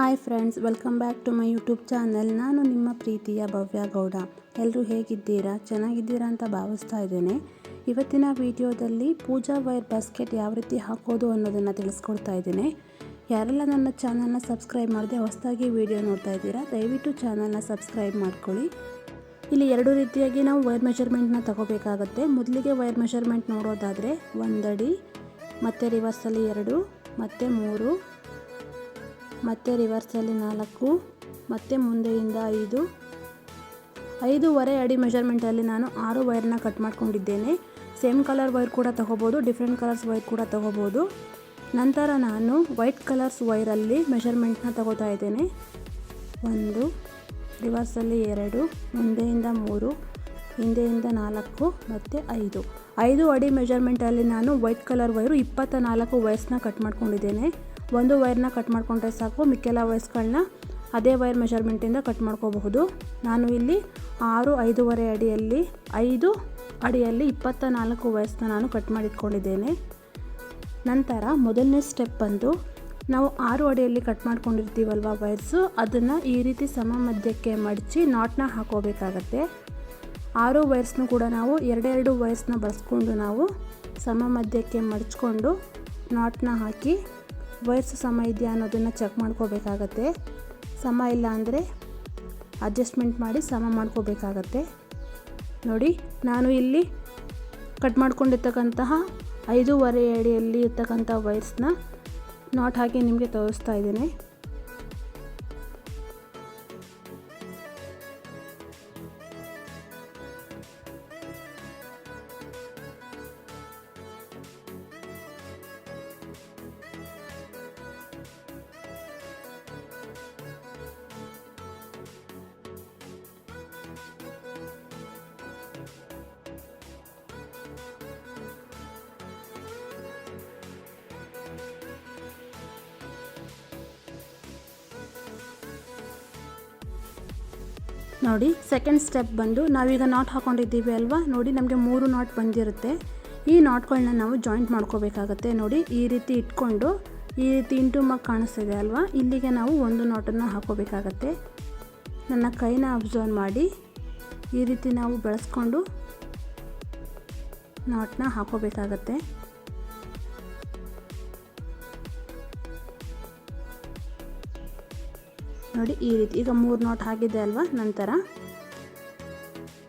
Hi friends, welcome back to my YouTube channel. ನಾನು ನಿಮ್ಮ ಪ್ರೀತಿಯ ಭವ್ಯ ಗೌಡ. ಎಲ್ಲರೂ ಹೇಗಿದ್ದೀರಾ? ಚೆನ್ನಾಗಿದ್ದೀರಾ ಅಂತ ಭಾವಿಸ್ತಾ ಇದ್ದೇನೆ. ಇವತ್ತಿನ ವಿಡಿಯೋದಲ್ಲಿ ಪೂಜಾ ವೈರ್ ಬಾಸ್ಕೆಟ್ ಯಾವ ರೀತಿ ಹಾಕೋದು ಅನ್ನೋದನ್ನು ತಿಳಿಸ್ಕೊಡ್ತಾ ಇದ್ದೇನೆ. ಯಾರೆಲ್ಲ ನನ್ನ ಚಾನಲ್ನ ಸಬ್ಸ್ಕ್ರೈಬ್ ಮಾಡದೆ ಹೊಸದಾಗಿ ವಿಡಿಯೋ ನೋಡ್ತಾ ಇದ್ದೀರಾ, ದಯವಿಟ್ಟು ಚಾನಲ್ನ ಸಬ್ಸ್ಕ್ರೈಬ್ ಮಾಡ್ಕೊಳ್ಳಿ. ಇಲ್ಲಿ ಎರಡು ರೀತಿಯಾಗಿ ನಾವು ವೈರ್ ಮೆಷರ್ಮೆಂಟ್ನ ತಗೋಬೇಕಾಗತ್ತೆ. ಮೊದಲಿಗೆ ವೈರ್ ಮೆಷರ್ಮೆಂಟ್ ನೋಡೋದಾದರೆ ಒಂದಡಿ, ಮತ್ತು ರಿವರ್ಸಲ್ಲಿ ಎರಡು, ಮತ್ತು ಮೂರು ಮತ್ತು ರಿವರ್ಸಲ್ಲಿ ನಾಲ್ಕು, ಮತ್ತೆ ಮುಂದೆಯಿಂದ ಐದು. ಐದೂವರೆ ಅಡಿ ಮೆಷರ್ಮೆಂಟಲ್ಲಿ ನಾನು ಆರು ವೈರ್ನ ಕಟ್ ಮಾಡ್ಕೊಂಡಿದ್ದೇನೆ. ಸೇಮ್ ಕಲರ್ ವೈರ್ ಕೂಡ ತೊಗೋಬೋದು ಡಿಫ್ರೆಂಟ್ ಕಲರ್ಸ್ ವೈರ್ ಕೂಡ ತೊಗೋಬೋದು. ನಂತರ ನಾನು ವೈಟ್ ಕಲರ್ಸ್ ವೈರಲ್ಲಿ ಮೆಷರ್ಮೆಂಟ್ನ ತಗೋತಾ ಇದ್ದೇನೆ. ಒಂದು ರಿವರ್ಸಲ್ಲಿ ಎರಡು, ಮುಂದೆಯಿಂದ ಮೂರು, ಹಿಂದೆಯಿಂದ ನಾಲ್ಕು, ಮತ್ತು ಐದು. ಐದು ಅಡಿ ಮೆಜರ್ಮೆಂಟಲ್ಲಿ ನಾನು ವೈಟ್ ಕಲರ್ ವೈರು ಇಪ್ಪತ್ತ ನಾಲ್ಕು ವೈರ್ಸ್ನ ಕಟ್ ಮಾಡ್ಕೊಂಡಿದ್ದೇನೆ. ಒಂದು ವೈರ್ನ ಕಟ್ ಮಾಡ್ಕೊಂಡ್ರೆ ಸಾಕು, ಮಿಕ್ಕೆಲ್ಲ ವೈರ್ಸ್ಗಳನ್ನ ಅದೇ ವೈರ್ ಮೆಷರ್ಮೆಂಟಿಂದ ಕಟ್ ಮಾಡ್ಕೋಬಹುದು. ನಾನು ಇಲ್ಲಿ ಆರು, ಐದೂವರೆ ಅಡಿಯಲ್ಲಿ, ಐದು ಅಡಿಯಲ್ಲಿ ಇಪ್ಪತ್ತ ನಾಲ್ಕು ವಯಸ್ಸನ್ನ ನಾನು ಕಟ್ ಮಾಡಿಟ್ಕೊಂಡಿದ್ದೇನೆ. ನಂತರ ಮೊದಲನೇ ಸ್ಟೆಪ್ ಬಂದು ನಾವು ಆರು ಅಡಿಯಲ್ಲಿ ಕಟ್ ಮಾಡ್ಕೊಂಡಿರ್ತೀವಲ್ವ ವೈರ್ಸು ಅದನ್ನು ಈ ರೀತಿ ಸಮ ಮಧ್ಯಕ್ಕೆ ಮಡಚಿ ನಾಟ್ನ ಹಾಕೋಬೇಕಾಗತ್ತೆ. ಆರು ವಯಸ್ಸನ್ನು ಕೂಡ ನಾವು ಎರಡೆರಡು ವಯಸ್ಸನ್ನ ಬಳಸ್ಕೊಂಡು ನಾವು ಸಮ ಮಧ್ಯಕ್ಕೆ ಮಡಚ್ಕೊಂಡು ನಾಟ್ನ ಹಾಕಿ ವೈರ್ಸ್ ಸಮ ಇದೆಯಾ ಅನ್ನೋದನ್ನು ಚೆಕ್ ಮಾಡ್ಕೋಬೇಕಾಗತ್ತೆ. ಸಮ ಇಲ್ಲ ಅಂದರೆ ಅಡ್ಜಸ್ಟ್ಮೆಂಟ್ ಮಾಡಿ ಸಮ ಮಾಡ್ಕೋಬೇಕಾಗತ್ತೆ. ನೋಡಿ, ನಾನು ಇಲ್ಲಿ ಕಟ್ ಮಾಡ್ಕೊಂಡಿರ್ತಕ್ಕಂತಹ ಐದೂವರೆ ಅಡಿಯಲ್ಲಿ ಇರ್ತಕ್ಕಂಥ ವೈರ್ಸ್ನ ನಾಟ್ ಹಾಕಿ ನಿಮಗೆ ತೋರಿಸ್ತಾ ಇದ್ದೀನಿ. ನೋಡಿ ಸೆಕೆಂಡ್ ಸ್ಟೆಪ್ ಬಂದು ನಾವೀಗ ನಾಟ್ ಹಾಕೊಂಡಿದ್ದೀವಿ ಅಲ್ವಾ? ನೋಡಿ, ನಮಗೆ ಮೂರು ನಾಟ್ ಬಂದಿರುತ್ತೆ. ಈ ನಾಟ್ಗಳನ್ನ ನಾವು ಜಾಯಿಂಟ್ ಮಾಡ್ಕೋಬೇಕಾಗತ್ತೆ. ನೋಡಿ, ಈ ರೀತಿ ಇಟ್ಕೊಂಡು ಈ ರೀತಿ ಇಂಟು ಮಗ್ ಕಾಣಿಸ್ತಿದೆ ಅಲ್ವಾ? ಇಲ್ಲಿಗೆ ನಾವು ಒಂದು ನಾಟನ್ನು ಹಾಕೋಬೇಕಾಗತ್ತೆ ನನ್ನ ಕೈನ ಅಬ್ಸರ್ವ್ ಮಾಡಿ. ಈ ರೀತಿ ನಾವು ಬೆಳೆಸ್ಕೊಂಡು ನಾಟನ್ನ ಹಾಕೋಬೇಕಾಗತ್ತೆ ನೋಡಿ ಈ ರೀತಿ. ಈಗ ಮೂರು ನಾಟ್ ಆಗಿದೆ ಅಲ್ವಾ? ನಂತರ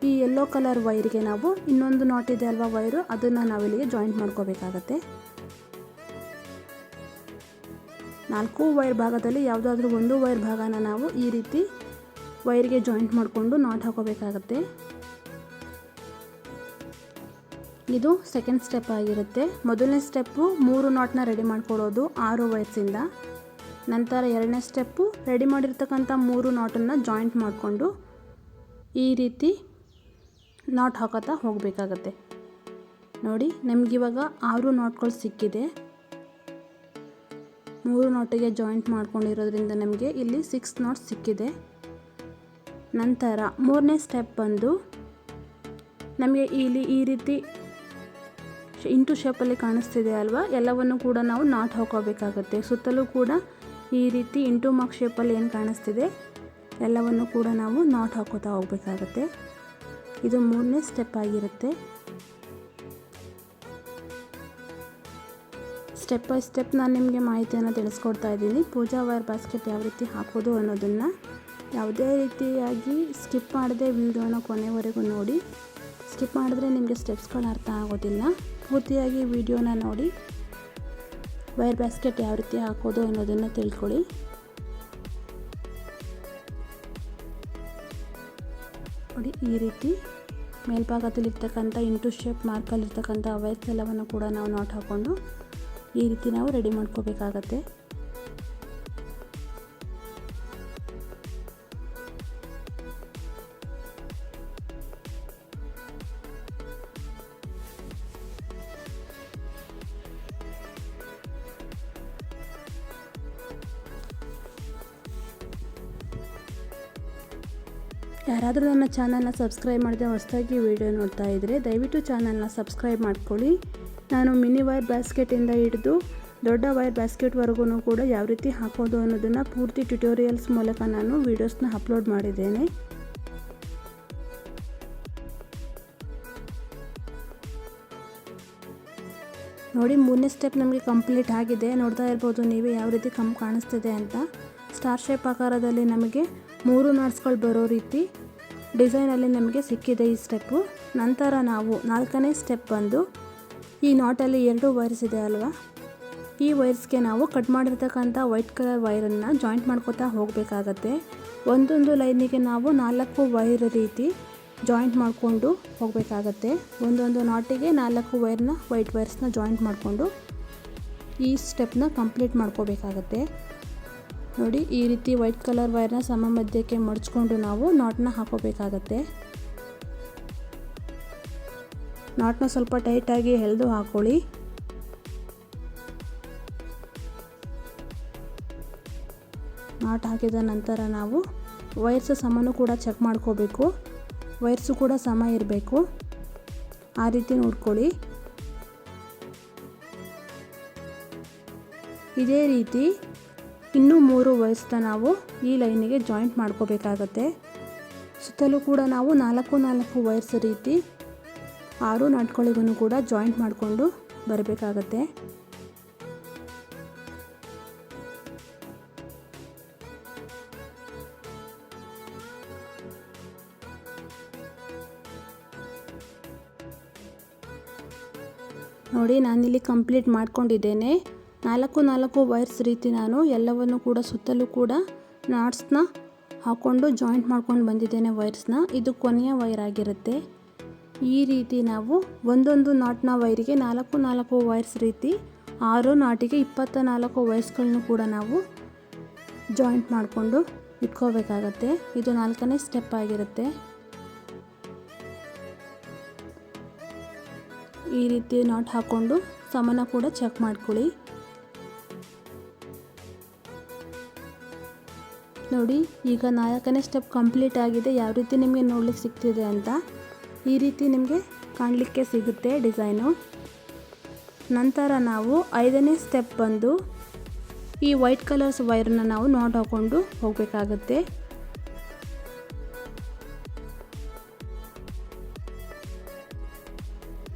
ಈ ಯೆಲ್ಲೋ ಕಲರ್ ವೈರ್ಗೆ ನಾವು ಇನ್ನೊಂದು ನಾಟ್ ಇದೆ ಅಲ್ವಾ ವೈರು ಅದನ್ನು ನಾವಿಲ್ಲಿಗೆ ಜಾಯಿಂಟ್ ಮಾಡ್ಕೋಬೇಕಾಗತ್ತೆ. ನಾಲ್ಕು ವೈರ್ ಭಾಗದಲ್ಲಿ ಯಾವುದಾದ್ರೂ ಒಂದು ವೈರ್ ಭಾಗನ ನಾವು ಈ ರೀತಿ ವೈರ್ಗೆ ಜಾಯಿಂಟ್ ಮಾಡಿಕೊಂಡು ನಾಟ್ ಹಾಕೋಬೇಕಾಗತ್ತೆ. ಇದು ಸೆಕೆಂಡ್ ಸ್ಟೆಪ್ ಆಗಿರುತ್ತೆ. ಮೊದಲನೇ ಸ್ಟೆಪ್ಪು ಮೂರು ನಾಟ್ನ ರೆಡಿ ಮಾಡ್ಕೊಳ್ಳೋದು ಆರು ವೈರ್ಸಿಂದ ನಂತರ ಎರಡನೇ ಸ್ಟೆಪ್ಪು ರೆಡಿ ಮಾಡಿರ್ತಕ್ಕಂಥ ಮೂರು ನಾಟನ್ನು ಜಾಯಿಂಟ್ ಮಾಡಿಕೊಂಡು ಈ ರೀತಿ ನಾಟ್ ಹಾಕೋತಾ ಹೋಗಬೇಕಾಗತ್ತೆ. ನೋಡಿ ನಮಗಿವಾಗ ಆರು ನಾಟ್ಗಳು ಸಿಕ್ಕಿದೆ. ಮೂರು ನಾಟಿಗೆ ಜಾಯಿಂಟ್ ಮಾಡ್ಕೊಂಡಿರೋದ್ರಿಂದ ನಮಗೆ ಇಲ್ಲಿ ಸಿಕ್ಸ್ ನಾಟ್ ಸಿಕ್ಕಿದೆ. ನಂತರ ಮೂರನೇ ಸ್ಟೆಪ್ ಬಂದು ನಮಗೆ ಇಲ್ಲಿ ಈ ರೀತಿ ಇಂಟು ಶೇಪಲ್ಲಿ ಕಾಣಿಸ್ತಿದೆ ಅಲ್ವಾ? ಎಲ್ಲವನ್ನು ಕೂಡ ನಾವು ನಾಟ್ ಹಾಕೋಬೇಕಾಗತ್ತೆ. ಸುತ್ತಲೂ ಕೂಡ ಈ ರೀತಿ ಇಂಟು ಮಾರ್ಕ್ ಶೇಪಲ್ಲಿ ಏನು ಕಾಣಿಸ್ತಿದೆ? ಎಲ್ಲವನ್ನು ಕೂಡ ನಾವು ನಾಟ್ ಹಾಕೋತಾ ಹೋಗಬೇಕಾಗತ್ತೆ. ಇದು ಮೂರನೇ ಸ್ಟೆಪ್ ಆಗಿರುತ್ತೆ. ಸ್ಟೆಪ್ ಬೈ ಸ್ಟೆಪ್ ನಾನು ನಿಮಗೆ ಮಾಹಿತಿಯನ್ನು ತಿಳಿಸ್ಕೊಡ್ತಾ ಇದ್ದೀನಿ. ಪೂಜಾ ವೈರ್ ಬಾಸ್ಕೆಟ್ ಯಾವ ರೀತಿ ಹಾಕೋದು ಅನ್ನೋದನ್ನು ಯಾವುದೇ ರೀತಿಯಾಗಿ ಸ್ಕಿಪ್ ಮಾಡದೆ ವಿಡಿಯೋನ ಕೊನೆವರೆಗೂ ನೋಡಿ. ಸ್ಕಿಪ್ ಮಾಡಿದ್ರೆ ನಿಮಗೆ ಸ್ಟೆಪ್ಸ್ಗಳು ಅರ್ಥ ಆಗೋದಿಲ್ಲ. ಪೂರ್ತಿಯಾಗಿ ವಿಡಿಯೋನ ನೋಡಿ. ವೈರ್ ಬ್ಯಾಸ್ಕೆಟ್ ಯಾವ ರೀತಿ ಹಾಕೋದು ಅನ್ನೋದನ್ನು ತಿಳ್ಕೊಳ್ಳಿ. ನೋಡಿ, ಈ ರೀತಿ ಮೇಲ್ಭಾಗದಲ್ಲಿರ್ತಕ್ಕಂಥ ಇಂಟು ಶೇಪ್ ಮಾರ್ಕಲ್ಲಿರ್ತಕ್ಕಂಥ ವೈರ್ಸ್ ಎಲ್ಲವನ್ನು ಕೂಡ ನಾವು ನಾಟ್ ಹಾಕ್ಕೊಂಡು ಈ ರೀತಿ ನಾವು ರೆಡಿ ಮಾಡ್ಕೋಬೇಕಾಗತ್ತೆ. ಚಾನಲ್ನ ಸಬ್ಸ್ಕ್ರೈಬ್ ಮಾಡಿದೆ ಹೊಸದಾಗಿ ವಿಡಿಯೋ ನೋಡ್ತಾ ಇದ್ದರೆ ದಯವಿಟ್ಟು ಚಾನಲ್ನ ಸಬ್ಸ್ಕ್ರೈಬ್ ಮಾಡ್ಕೊಳ್ಳಿ. ನಾನು ಮಿನಿ ವೈರ್ ಬ್ಯಾಸ್ಕೆಟಿಂದ ಹಿಡಿದು ದೊಡ್ಡ ವೈರ್ ಬ್ಯಾಸ್ಕೆಟ್ವರೆಗೂ ಕೂಡ ಯಾವ ರೀತಿ ಹಾಕೋದು ಅನ್ನೋದನ್ನು ಪೂರ್ತಿ ಟ್ಯುಟೋರಿಯಲ್ಸ್ ಮೂಲಕ ನಾನು ವೀಡಿಯೋಸ್ನ ಅಪ್ಲೋಡ್ ಮಾಡಿದ್ದೇನೆ. ನೋಡಿ, ಮೂರನೇ ಸ್ಟೆಪ್ ನಮಗೆ ಕಂಪ್ಲೀಟ್ ಆಗಿದೆ. ನೋಡ್ತಾ ಇರ್ಬೋದು ನೀವೇ ಯಾವ ರೀತಿ ಕಮ್ ಕಾಣಿಸ್ತಿದೆ ಅಂತ. ಸ್ಟಾರ್ ಶೇಪ್ ಆಕಾರದಲ್ಲಿ ನಮಗೆ ಮೂರು ನಾಟ್ಸ್ಗಳು ಬರೋ ರೀತಿ ಡಿಸೈನಲ್ಲಿ ನಮಗೆ ಸಿಕ್ಕಿದೆ ಈ ಸ್ಟೆಪ್ಪು. ನಂತರ ನಾವು ನಾಲ್ಕನೇ ಸ್ಟೆಪ್ ಬಂದು ಈ ನಾಟಲ್ಲಿ ಎರಡು ವೈರ್ಸ್ ಇದೆ ಅಲ್ವಾ? ಈ ವೈರ್ಸ್ಗೆ ನಾವು ಕಟ್ ಮಾಡಿರ್ತಕ್ಕಂಥ ವೈಟ್ ಕಲರ್ ವೈರನ್ನು ಜಾಯಿಂಟ್ ಮಾಡ್ಕೋತಾ ಹೋಗಬೇಕಾಗತ್ತೆ. ಒಂದೊಂದು ಲೈನಿಗೆ ನಾವು ನಾಲ್ಕು ವೈರ್ ರೀತಿ ಜಾಯಿಂಟ್ ಮಾಡಿಕೊಂಡು ಹೋಗಬೇಕಾಗತ್ತೆ. ಒಂದೊಂದು ನಾಟಿಗೆ ನಾಲ್ಕು ವೈರ್ನ, ವೈಟ್ ವೈರ್ಸ್ನ ಜಾಯಿಂಟ್ ಮಾಡಿಕೊಂಡು ಈ ಸ್ಟೆಪ್ನ ಕಂಪ್ಲೀಟ್ ಮಾಡ್ಕೋಬೇಕಾಗತ್ತೆ. ನೋಡಿ, ಈ ರೀತಿ ವೈಟ್ ಕಲರ್ ವೈರ್ನ ಸಮ ಮಧ್ಯಕ್ಕೆ ಮಡಚ್ಕೊಂಡು ನಾವು ನಾಟ್ನ ಹಾಕೋಬೇಕಾಗತ್ತೆ. ನಾಟ್ನ ಸ್ವಲ್ಪ ಟೈಟಾಗಿ ಎಳೆದು ಹಾಕೊಳ್ಳಿ. ನಾಟ್ ಹಾಕಿದ ನಂತರ ನಾವು ವೈರ್ಸ್ ಸಮನೂ ಕೂಡ ಚೆಕ್ ಮಾಡ್ಕೋಬೇಕು. ವೈರ್ಸು ಕೂಡ ಸಮ ಇರಬೇಕು. ಆ ರೀತಿ ನೋಡ್ಕೊಳ್ಳಿ. ಇದೇ ರೀತಿ ಇನ್ನೂ ಮೂರು ವೈರ್ಸ್ನ ನಾವು ಈ ಲೈನಿಗೆ ಜಾಯಿಂಟ್ ಮಾಡ್ಕೋಬೇಕಾಗತ್ತೆ. ಸುತ್ತಲೂ ಕೂಡ ನಾವು ನಾಲ್ಕು ನಾಲ್ಕು ವಯಸ್ಸು ರೀತಿ ಆರು ನಾಟ್ಗಳಿಗೂ ಕೂಡ ಜಾಯಿಂಟ್ ಮಾಡಿಕೊಂಡು ಬರಬೇಕಾಗತ್ತೆ. ನೋಡಿ, ನಾನಿಲ್ಲಿ ಕಂಪ್ಲೀಟ್ ಮಾಡ್ಕೊಂಡಿದ್ದೇನೆ. ನಾಲ್ಕು ನಾಲ್ಕು ವೈರ್ಸ್ ರೀತಿ ನಾನು ಎಲ್ಲವನ್ನು ಕೂಡ ಸುತ್ತಲೂ ಕೂಡ ನಾಟ್ಸ್ನ ಹಾಕ್ಕೊಂಡು ಜಾಯಿಂಟ್ ಮಾಡ್ಕೊಂಡು ಬಂದಿದ್ದೇನೆ ವೈರ್ಸ್ನ. ಇದು ಕೊನೆಯ ವೈರ್ ಆಗಿರುತ್ತೆ. ಈ ರೀತಿ ನಾವು ಒಂದೊಂದು ನಾಟ್ನ ವೈರಿಗೆ ನಾಲ್ಕು ನಾಲ್ಕು ವೈರ್ಸ್ ರೀತಿ ಆರು ನಾಟಿಗೆ ಇಪ್ಪತ್ತ ನಾಲ್ಕು ವಯಸ್ಸುಗಳನ್ನು ಕೂಡ ನಾವು ಜಾಯಿಂಟ್ ಮಾಡಿಕೊಂಡು ಇಟ್ಕೋಬೇಕಾಗತ್ತೆ. ಇದು ನಾಲ್ಕನೇ ಸ್ಟೆಪ್ ಆಗಿರುತ್ತೆ. ಈ ರೀತಿ ನಾಟ್ ಹಾಕ್ಕೊಂಡು ಸಮನ ಕೂಡ ಚೆಕ್ ಮಾಡ್ಕೊಳ್ಳಿ. ನೋಡಿ, ಈಗ ನಾಲ್ಕನೇ ಸ್ಟೆಪ್ ಕಂಪ್ಲೀಟ್ ಆಗಿದೆ. ಯಾವ ರೀತಿ ನಿಮಗೆ ನೋಡ್ಲಿಕ್ಕೆ ಸಿಗ್ತಿದೆ ಅಂತ ಈ ರೀತಿ ನಿಮಗೆ ಕಾಣಲಿಕ್ಕೆ ಸಿಗುತ್ತೆ ಡಿಸೈನು ನಂತರ ನಾವು ಐದನೇ ಸ್ಟೆಪ್ ಬಂದು ಈ ವೈಟ್ ಕಲರ್ಸ್ ವೈರನ್ನ ನಾವು ನೋಟ್ ಹಾಕ್ಕೊಂಡು ಹೋಗಬೇಕಾಗುತ್ತೆ.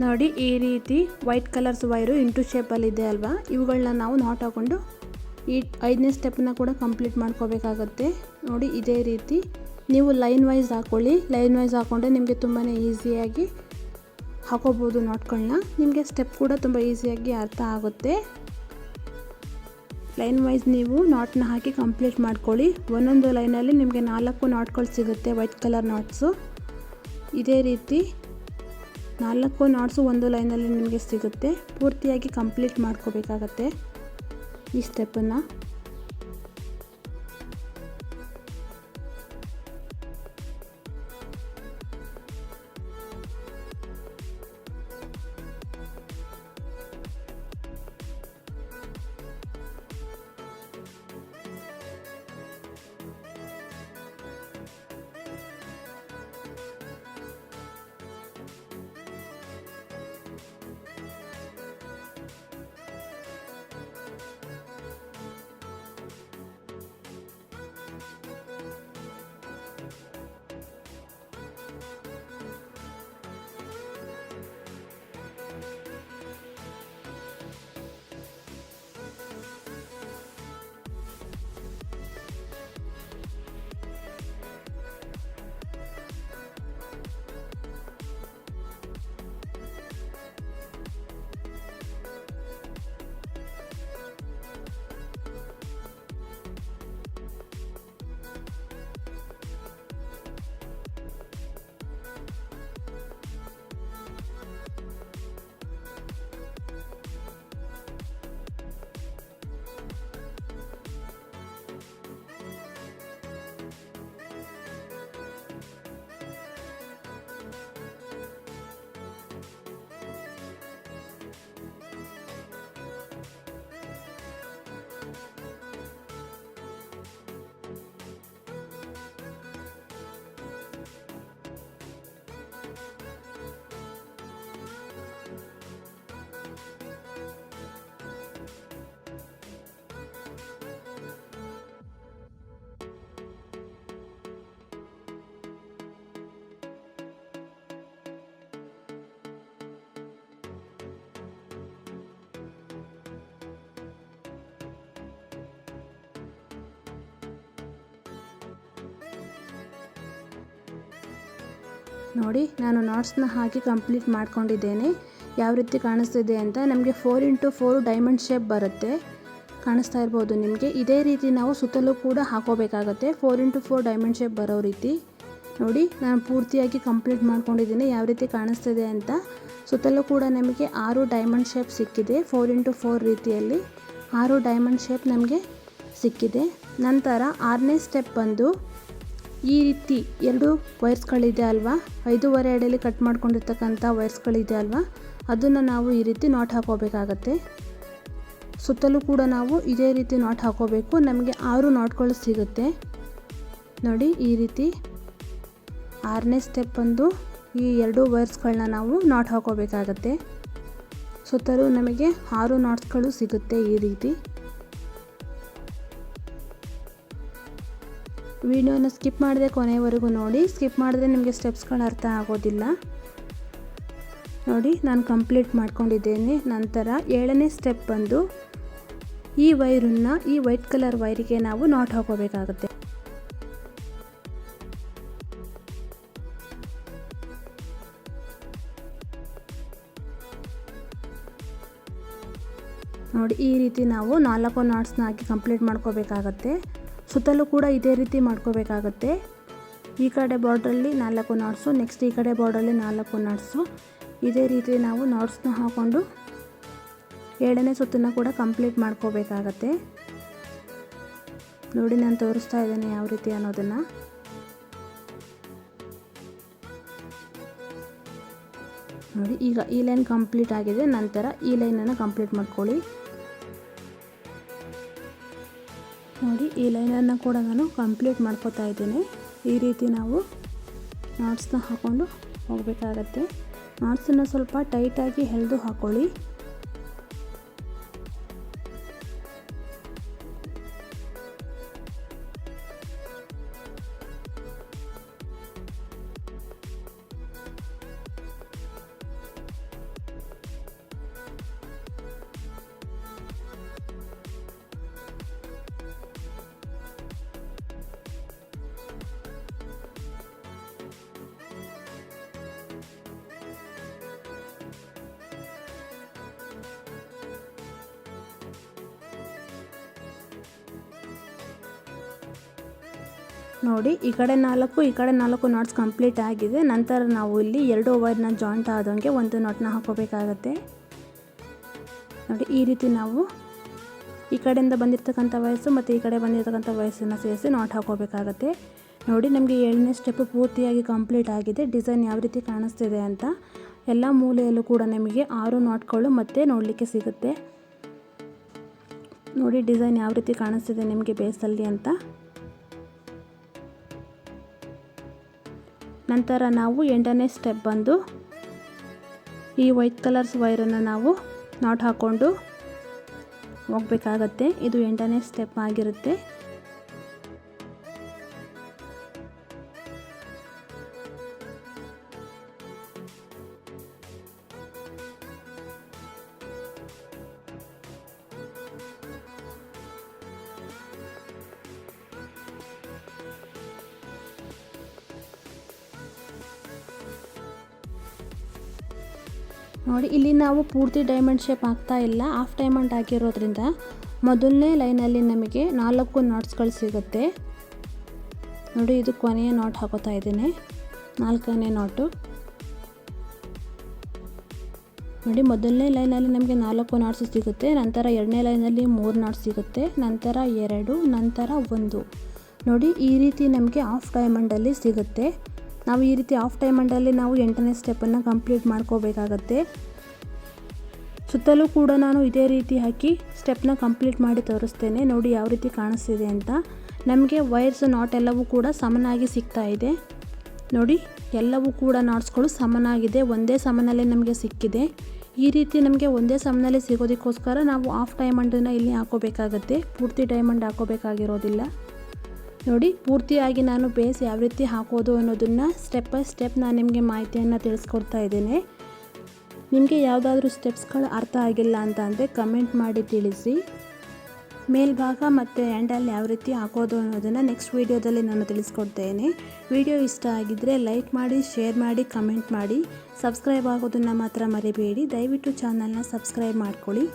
ನೋಡಿ, ಈ ರೀತಿ ವೈಟ್ ಕಲರ್ಸ್ ವೈರು ಇಂಟು ಶೇಪಲ್ಲಿದೆ ಅಲ್ವಾ? ಇವುಗಳನ್ನ ನಾವು ನೋಟ್ ಹಾಕ್ಕೊಂಡು ಈ ಐದನೇ ಸ್ಟೆಪ್ನ ಕೂಡ ಕಂಪ್ಲೀಟ್ ಮಾಡ್ಕೋಬೇಕಾಗತ್ತೆ. ನೋಡಿ, ಇದೇ ರೀತಿ. ನೀವು ಲೈನ್ ವೈಸ್ ಹಾಕ್ಕೊಳ್ಳಿ ಲೈನ್ ವೈಸ್ ಹಾಕ್ಕೊಂಡ್ರೆ ನಿಮಗೆ ತುಂಬಾ ಈಸಿಯಾಗಿ ಹಾಕೋಬೋದು ನಾಟ್ಗಳನ್ನ ನಿಮಗೆ ಸ್ಟೆಪ್ ಕೂಡ ತುಂಬ ಈಸಿಯಾಗಿ ಅರ್ಥ ಆಗುತ್ತೆ. ಲೈನ್ ವೈಸ್ ನೀವು ನಾಟ್ನ ಹಾಕಿ ಕಂಪ್ಲೀಟ್ ಮಾಡ್ಕೊಳ್ಳಿ. ಒಂದೊಂದು ಲೈನಲ್ಲಿ ನಿಮಗೆ ನಾಲ್ಕು ನಾಟ್ಗಳು ಸಿಗುತ್ತೆ ವೈಟ್ ಕಲರ್ ನಾಟ್ಸು ಇದೇ ರೀತಿ ನಾಲ್ಕು ನಾಟ್ಸು ಒಂದು ಲೈನಲ್ಲಿ ನಿಮಗೆ ಸಿಗುತ್ತೆ. ಪೂರ್ತಿಯಾಗಿ ಕಂಪ್ಲೀಟ್ ಮಾಡ್ಕೋಬೇಕಾಗತ್ತೆ. ಈ ಸ್ಟೆಪ್ಪನ್ನು ನೋಡಿ, ನಾನು ನಾಟ್ಸ್ನ ಹಾಕಿ ಕಂಪ್ಲೀಟ್ ಮಾಡ್ಕೊಂಡಿದ್ದೇನೆ. ಯಾವ ರೀತಿ ಕಾಣಿಸ್ತಿದೆ ಅಂತ ನಮಗೆ four into four diamond shape ಬರುತ್ತೆ. ಕಾಣಿಸ್ತಾ ಇರ್ಬೋದು ನಿಮಗೆ. ಇದೇ ರೀತಿ ನಾವು ಸುತ್ತಲೂ ಕೂಡ ಹಾಕೋಬೇಕಾಗತ್ತೆ. Four into four diamond shape ಬರೋ ರೀತಿ. ನೋಡಿ, ನಾನು ಪೂರ್ತಿಯಾಗಿ ಕಂಪ್ಲೀಟ್ ಮಾಡ್ಕೊಂಡಿದ್ದೀನಿ. ಯಾವ ರೀತಿ ಕಾಣಿಸ್ತಿದೆ ಅಂತ. ಸುತ್ತಲೂ ಕೂಡ ನಮಗೆ ಆರು ಡೈಮಂಡ್ ಶೇಪ್ ಸಿಕ್ಕಿದೆ ಫೋರ್ ಇಂಟು ಫೋರ್ ರೀತಿಯಲ್ಲಿ. ಆರು ಡೈಮಂಡ್ ಶೇಪ್ ನಮಗೆ ಸಿಕ್ಕಿದೆ. ನಂತರ ಆರನೇ ಸ್ಟೆಪ್ ಬಂದು ಈ ರೀತಿ ಎರಡು ವೈರ್ಸ್ಗಳಿದೆ ಅಲ್ವಾ? ಐದೂವರೆ ಅಡಿಯಲ್ಲಿ ಕಟ್ ಮಾಡ್ಕೊಂಡಿರ್ತಕ್ಕಂಥ ವೈರ್ಸ್ಗಳಿದೆ ಅಲ್ವಾ? ಅದನ್ನು ನಾವು ಈ ರೀತಿ ನಾಟ್ ಹಾಕೋಬೇಕಾಗತ್ತೆ. ಸುತ್ತಲೂ ಕೂಡ ನಾವು ಇದೇ ರೀತಿ ನಾಟ್ ಹಾಕೋಬೇಕು. ನಮಗೆ ಆರು ನಾಟ್ಗಳು ಸಿಗುತ್ತೆ. ನೋಡಿ, ಈ ರೀತಿ ಆರನೇ ಸ್ಟೆಪ್ ಬಂದು ಈ ಎರಡು ವೈರ್ಸ್ಗಳನ್ನ ನಾವು ನಾಟ್ ಹಾಕೋಬೇಕಾಗತ್ತೆ. ಸುತ್ತಲೂ ನಮಗೆ ಆರು ನಾಟ್ಸ್ಗಳು ಸಿಗುತ್ತೆ ಈ ರೀತಿ. ವಿಡಿಯೋನ ಸ್ಕಿಪ್ ಮಾಡದೆ ಕೊನೆವರೆಗೂ ನೋಡಿ. ಸ್ಕಿಪ್ ಮಾಡಿದ್ರೆ ನಿಮಗೆ ಸ್ಟೆಪ್ಸ್ಗಳು ಅರ್ಥ ಆಗೋದಿಲ್ಲ. ನೋಡಿ, ನಾನು ಕಂಪ್ಲೀಟ್ ಮಾಡ್ಕೊಂಡಿದ್ದೇನೆ. ನಂತರ ಏಳನೇ ಸ್ಟೆಪ್ ಬಂದು ಈ ವೈರನ್ನು, ಈ ವೈಟ್ ಕಲರ್ ವೈರಿಗೆ ನಾವು ನಾಟ್ ಹಾಕೋಬೇಕಾಗುತ್ತೆ. ನೋಡಿ, ಈ ರೀತಿ ನಾವು ನಾಲ್ಕು ನಾಟ್ಸ್ನ ಹಾಕಿ ಕಂಪ್ಲೀಟ್ ಮಾಡ್ಕೋಬೇಕಾಗತ್ತೆ. ಸುತ್ತಲೂ ಕೂಡ ಇದೇ ರೀತಿ ಮಾಡ್ಕೋಬೇಕಾಗತ್ತೆ. ಈ ಕಡೆ ಬಾರ್ಡ್ರಲ್ಲಿ ನಾಲ್ಕು ನಾಟ್ಸು ನೆಕ್ಸ್ಟ್ ಈ ಕಡೆ ಬಾರ್ಡ್ರಲ್ಲಿ ನಾಲ್ಕು ನಾಟ್ಸು ಇದೇ ರೀತಿ ನಾವು ನಾಟ್ಸ್ನ ಹಾಕ್ಕೊಂಡು ಏಳನೇ ಸುತ್ತನ್ನು ಕೂಡ ಕಂಪ್ಲೀಟ್ ಮಾಡ್ಕೋಬೇಕಾಗತ್ತೆ. ನೋಡಿ ನಾನು ತೋರಿಸ್ತಾ ಇದ್ದೇನೆ ಯಾವ ರೀತಿ ಅನ್ನೋದನ್ನು. ನೋಡಿ ಈಗ ಈ ಲೈನ್ ಕಂಪ್ಲೀಟ್ ಆಗಿದೆ, ನಂತರ ಈ ಲೈನನ್ನು ಕಂಪ್ಲೀಟ್ ಮಾಡ್ಕೊಳ್ಳಿ. ನೋಡಿ, ಈ ಲೈನನ್ನು ಕೂಡ ನಾನು ಕಂಪ್ಲೀಟ್ ಮಾಡ್ಕೋತಾ ಇದ್ದೀನಿ. ಈ ರೀತಿ ನಾವು ನಾಟ್ಸ್ನ ಹಾಕ್ಕೊಂಡು ಹೋಗಬೇಕಾಗತ್ತೆ. ನಾಟ್ಸನ್ನು ಸ್ವಲ್ಪ ಟೈಟಾಗಿ ಎಳೆದು ಹಾಕ್ಕೊಳ್ಳಿ ನೋಡಿ, ಈ ಕಡೆ ನಾಲ್ಕು, ಈ ಕಡೆ ನಾಲ್ಕು ನಾಟ್ಸ್ ಕಂಪ್ಲೀಟ್ ಆಗಿದೆ. ನಂತರ ನಾವು ಇಲ್ಲಿ ಎರಡು ವೈರ್ನ ಜಾಯಿಂಟ್ ಆದಂಗೆ ಒಂದು ನಾಟ್ನ ಹಾಕೋಬೇಕಾಗತ್ತೆ ನೋಡಿ, ಈ ರೀತಿ ನಾವು ಈ ಕಡೆಯಿಂದ ಬಂದಿರತಕ್ಕಂಥ ವಯಸ್ಸು ಮತ್ತು ಈ ಕಡೆ ಬಂದಿರತಕ್ಕಂಥ ವಯಸ್ಸನ್ನು ಸೇರಿಸಿ ನಾಟ್ ಹಾಕೋಬೇಕಾಗತ್ತೆ ನೋಡಿ, ನಮಗೆ ಏಳನೇ ಸ್ಟೆಪ್ ಪೂರ್ತಿಯಾಗಿ ಕಂಪ್ಲೀಟ್ ಆಗಿದೆ. ಡಿಸೈನ್ ಯಾವ ರೀತಿ ಕಾಣಿಸ್ತಿದೆ ಅಂತ ಎಲ್ಲ ಮೂಲೆಯಲ್ಲೂ ಕೂಡ ನಿಮಗೆ ಆರು ನಾಟ್ಗಳು ಮತ್ತೆ ನೋಡಲಿಕ್ಕೆ ಸಿಗುತ್ತೆ. ನೋಡಿ ಡಿಸೈನ್ ಯಾವ ರೀತಿ ಕಾಣಿಸ್ತಿದೆ ನಿಮಗೆ ಬೇಸಲ್ಲಿ ಅಂತ. ನಂತರ ನಾವು ಎಂಟನೇ ಸ್ಟೆಪ್ ಬಂದು ಈ ವೈಟ್ ಕಲರ್ಸ್ ವೈರನ್ನು ನಾವು ನಾಟ್ ಹಾಕ್ಕೊಂಡು ಹೋಗಬೇಕಾಗತ್ತೆ. ಇದು ಎಂಟನೇ ಸ್ಟೆಪ್ ಆಗಿರುತ್ತೆ. ನೋಡಿ, ಇಲ್ಲಿ ನಾವು ಪೂರ್ತಿ ಡೈಮಂಡ್ ಶೇಪ್ ಆಗ್ತಾ ಇಲ್ಲ. ಹಾಫ್ ಡೈಮಂಡ್ ಹಾಕಿರೋದ್ರಿಂದ ಮೊದಲನೇ ಲೈನಲ್ಲಿ ನಮಗೆ ನಾಲ್ಕು ನಾಟ್ಸ್ಗಳು ಸಿಗುತ್ತೆ. ನೋಡಿ, ಇದು ಕೊನೆಯ ನಾಟ್ ಹಾಕೋತಾ ಇದ್ದೀನಿ. ನಾಲ್ಕನೇ ನಾಟು ನೋಡಿ, ಮೊದಲನೇ ಲೈನಲ್ಲಿ ನಮಗೆ ನಾಲ್ಕು ನಾಟ್ಸ್ ಸಿಗುತ್ತೆ. ನಂತರ ಎರಡನೇ ಲೈನಲ್ಲಿ ಮೂರು ನಾಟ್ಸ್ ಸಿಗುತ್ತೆ. ನಂತರ ಎರಡು, ನಂತರ ಒಂದು. ನೋಡಿ, ಈ ರೀತಿ ನಮಗೆ ಆಫ್ ಡೈಮಂಡಲ್ಲಿ ಸಿಗುತ್ತೆ. ನಾವು ಈ ರೀತಿ ಆಫ್ ಟೈಮಂಡಲ್ಲಿ ನಾವು ಎಂಟನೇ ಸ್ಟೆಪ್ಪನ್ನು ಕಂಪ್ಲೀಟ್ ಮಾಡ್ಕೋಬೇಕಾಗತ್ತೆ. ಸುತ್ತಲೂ ಕೂಡ ನಾನು ಇದೇ ರೀತಿ ಹಾಕಿ ಸ್ಟೆಪ್ನ ಕಂಪ್ಲೀಟ್ ಮಾಡಿ ತೋರಿಸ್ತೇನೆ. ನೋಡಿ ಯಾವ ರೀತಿ ಕಾಣಿಸ್ತಿದೆ ಅಂತ. ನಮಗೆ ವೈರ್ಸ್ ನಾಟ್ ಎಲ್ಲವೂ ಕೂಡ ಸಮನಾಗಿ ಸಿಗ್ತಾ ಇದೆ. ನೋಡಿ, ಎಲ್ಲವೂ ಕೂಡ ನಾಟ್ಸ್ಗಳು ಸಮನಾಗಿದೆ. ಒಂದೇ ಸಮನಲ್ಲಿ ನಮಗೆ ಸಿಕ್ಕಿದೆ. ಈ ರೀತಿ ನಮಗೆ ಒಂದೇ ಸಮನಲ್ಲಿ ಸಿಗೋದಕ್ಕೋಸ್ಕರ ನಾವು ಆಫ್ ಡೈಮಂಡನ್ನು ಇಲ್ಲಿ ಹಾಕೋಬೇಕಾಗತ್ತೆ. ಪೂರ್ತಿ ಡೈಮಂಡ್ ಹಾಕೋಬೇಕಾಗಿರೋದಿಲ್ಲ. ನೋಡಿ, ಪೂರ್ತಿಯಾಗಿ ನಾನು ಬೇಸ್ ಯಾವ ರೀತಿ ಹಾಕೋದು ಅನ್ನೋದನ್ನು ಸ್ಟೆಪ್ ಬೈ ಸ್ಟೆಪ್ ನಾನು ನಿಮಗೆ ಮಾಹಿತಿಯನ್ನು ತಿಳಿಸ್ಕೊಡ್ತಾ ಇದ್ದೇನೆ. ನಿಮಗೆ ಯಾವುದಾದ್ರೂ ಸ್ಟೆಪ್ಸ್ಗಳು ಅರ್ಥ ಆಗಿಲ್ಲ ಅಂತ ಅಂದರೆ ಕಮೆಂಟ್ ಮಾಡಿ ತಿಳಿಸಿ. ಮೇಲ್ಭಾಗ ಮತ್ತು ಹ್ಯಾಂಡಲ್ ಯಾವ ರೀತಿ ಹಾಕೋದು ಅನ್ನೋದನ್ನು ನೆಕ್ಸ್ಟ್ ವೀಡಿಯೋದಲ್ಲಿ ನಾನು ತಿಳಿಸ್ಕೊಡ್ತೇನೆ. ವಿಡಿಯೋ ಇಷ್ಟ ಆಗಿದ್ದರೆ ಲೈಕ್ ಮಾಡಿ ಶೇರ್ ಮಾಡಿ ಕಮೆಂಟ್ ಮಾಡಿ. ಸಬ್ಸ್ಕ್ರೈಬ್ ಆಗೋದನ್ನು ಮಾತ್ರ ಮರಿಬೇಡಿ. ದಯವಿಟ್ಟು ಚಾನಲ್ನ ಸಬ್ಸ್ಕ್ರೈಬ್ ಮಾಡ್ಕೊಳ್ಳಿ.